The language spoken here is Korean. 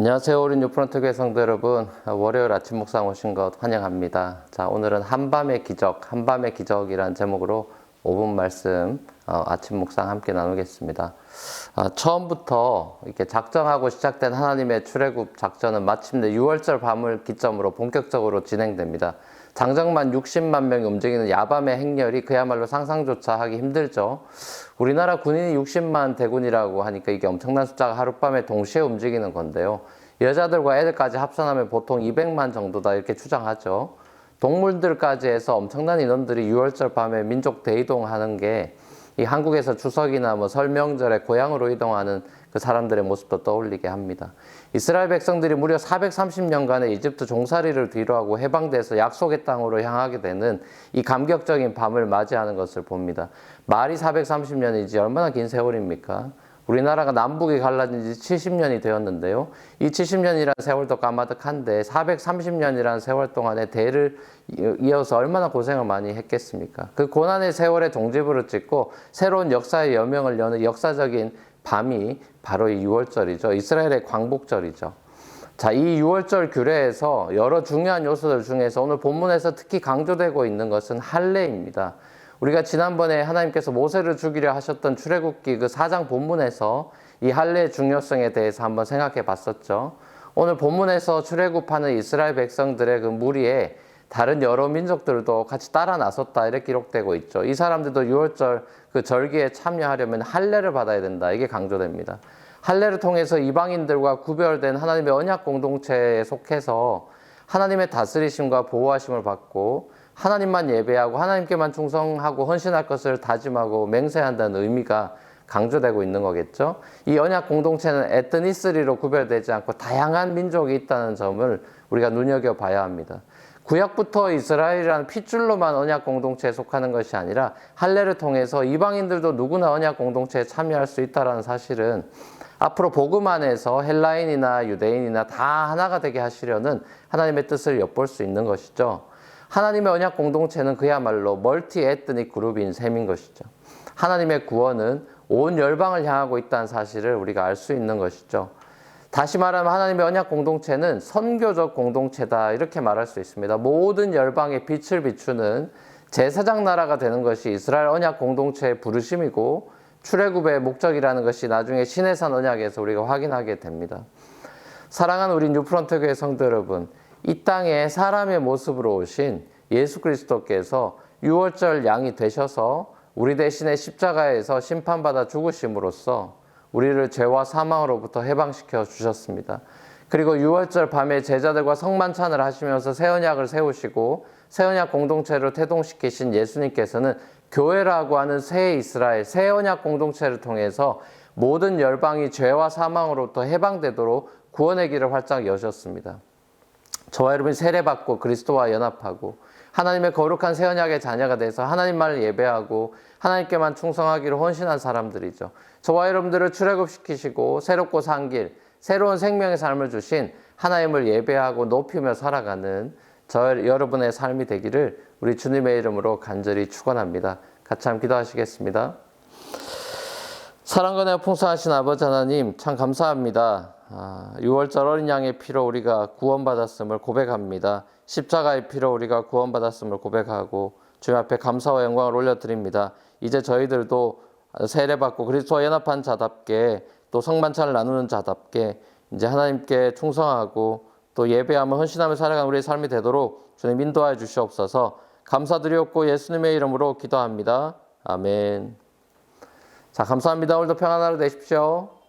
안녕하세요. 우리 뉴프런트 교회 성도 여러분. 월요일 아침 묵상 오신 것 환영합니다. 자, 오늘은 한밤의 기적, 한밤의 기적이란 제목으로 5분 말씀 어, 아침 묵상 함께 나누겠습니다. 아, 처음부터 이렇게 작정하고 시작된 하나님의 출애굽 작전은 마침내 6월절 밤을 기점으로 본격적으로 진행됩니다. 장정만 60만 명이 움직이는 야밤의 행렬이 그야말로 상상조차 하기 힘들죠. 우리나라 군인이 60만 대군이라고 하니까 이게 엄청난 숫자가 하룻밤에 동시에 움직이는 건데요. 여자들과 애들까지 합산하면 보통 200만 정도다 이렇게 추정하죠. 동물들까지 해서 엄청난 인원들이 6월절 밤에 민족 대이동하는 게 이 한국에서 추석이나 뭐 설명절에 고향으로 이동하는 그 사람들의 모습도 떠올리게 합니다. 이스라엘 백성들이 무려 430년간의 이집트 종살이를 뒤로하고 해방돼서 약속의 땅으로 향하게 되는 이 감격적인 밤을 맞이하는 것을 봅니다. 말이 430년이지 얼마나 긴 세월입니까? 우리나라가 남북이 갈라진 지 70년이 되었는데요. 이 70년이라는 세월도 까마득한데 430년이라는 세월 동안에 대를 이어서 얼마나 고생을 많이 했겠습니까? 그 고난의 세월에 종지부를 찍고 새로운 역사의 여명을 여는 역사적인 밤이 바로 이 6월절이죠. 이스라엘의 광복절이죠. 자, 이 6월절 규례에서 여러 중요한 요소들 중에서 오늘 본문에서 특히 강조되고 있는 것은 할례입니다. 우리가 지난번에 하나님께서 모세를 죽이려 하셨던 출애굽기 그 4장 본문에서 이 할례의 중요성에 대해서 한번 생각해 봤었죠. 오늘 본문에서 출애굽하는 이스라엘 백성들의 그 무리에 다른 여러 민족들도 같이 따라 나섰다 이렇게 기록되고 있죠. 이 사람들도 6월절 그 절기에 참여하려면 할례를 받아야 된다. 이게 강조됩니다. 할례를 통해서 이방인들과 구별된 하나님의 언약 공동체에 속해서 하나님의 다스리심과 보호하심을 받고 하나님만 예배하고 하나님께만 충성하고 헌신할 것을 다짐하고 맹세한다는 의미가 강조되고 있는 거겠죠. 이 언약 공동체는 에트니스리로 구별되지 않고 다양한 민족이 있다는 점을 우리가 눈여겨 봐야 합니다. 구약부터 이스라엘이라는 핏줄로만 언약 공동체에 속하는 것이 아니라 할례를 통해서 이방인들도 누구나 언약 공동체에 참여할 수 있다는 사실은 앞으로 복음 안에서 헬라인이나 유대인이나 다 하나가 되게 하시려는 하나님의 뜻을 엿볼 수 있는 것이죠. 하나님의 언약 공동체는 그야말로 멀티 에트닉 그룹인 셈인 것이죠. 하나님의 구원은 온 열방을 향하고 있다는 사실을 우리가 알 수 있는 것이죠. 다시 말하면 하나님의 언약 공동체는 선교적 공동체다 이렇게 말할 수 있습니다. 모든 열방의 빛을 비추는 제사장 나라가 되는 것이 이스라엘 언약 공동체의 부르심이고 출애굽의 목적이라는 것이 나중에 신해산 언약에서 우리가 확인하게 됩니다. 사랑하는 우리 뉴프런트 교회 성도 여러분, 이 땅에 사람의 모습으로 오신 예수 그리스도께서 6월절 양이 되셔서 우리 대신에 십자가에서 심판받아 죽으심으로써 우리를 죄와 사망으로부터 해방시켜 주셨습니다. 그리고 6월절 밤에 제자들과 성만찬을 하시면서 새 언약을 세우시고 새 언약 공동체를 태동시키신 예수님께서는 교회라고 하는 새 이스라엘, 새 언약 공동체를 통해서 모든 열방이 죄와 사망으로부터 해방되도록 구원의 길을 활짝 여셨습니다. 저와 여러분이 세례받고 그리스도와 연합하고 하나님의 거룩한 새 언약의 자녀가 돼서 하나님만을 예배하고 하나님께만 충성하기로 헌신한 사람들이죠. 저와 여러분들을 출애굽시키시고 새롭고 산 길, 새로운 생명의 삶을 주신 하나님을 예배하고 높이며 살아가는 저 여러분의 삶이 되기를 우리 주님의 이름으로 간절히 축원합니다. 같이 한번 기도하시겠습니다. 사랑과 내 풍성하신 아버지 하나님 참 감사합니다. 아, 6월절 어린 양의 피로 우리가 구원받았음을 고백합니다. 십자가의 피로 우리가 구원받았음을 고백하고 주님 앞에 감사와 영광을 올려드립니다. 이제 저희들도 세례받고 그리스도와 연합한 자답게 또 성만찬을 나누는 자답게 이제 하나님께 충성하고 또 예배하며 헌신하며 살아가는 우리의 삶이 되도록 주님 인도하여 주시옵소서 감사드리옵고 예수님의 이름으로 기도합니다. 아멘. 자, 감사합니다. 오늘도 평안한 하루 되십시오.